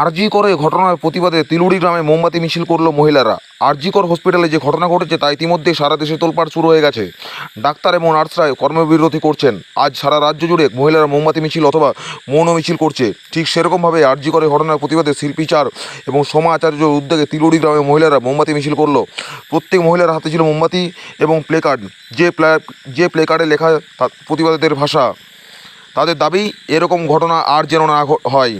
আরজি করে ঘটনার প্রতিবাদে তিলুড়ি গ্রামে মোমবাতি মিছিল করল মহিলারা। আরজিকর হসপিটালে যে ঘটনা ঘটেছে তা ইতিমধ্যে সারা দেশে তোলপাড় শুরু হয়ে গেছে। ডাক্তার এবং নার্সরা কর্মবিরতি করছেন। আজ সারা রাজ্য জুড়ে মহিলারা মোমবাতি মিছিল অথবা মৌন মিছিল করছে। ঠিক সেরকমভাবে আরজি করে ঘটনার প্রতিবাদে শিল্পীচার এবং সমাচার্য উদ্যোগে তিলুড়ি গ্রামে মহিলারা মোমবাতি মিছিল করল। প্রত্যেক মহিলার হাতে ছিল মোমবাতি এবং প্লে কার্ড। যে প্লে যে প্লে কার্ডে লেখা প্রতিবাদীদের ভাষা। তাদের দাবি, এরকম ঘটনা আর যেন না হয়।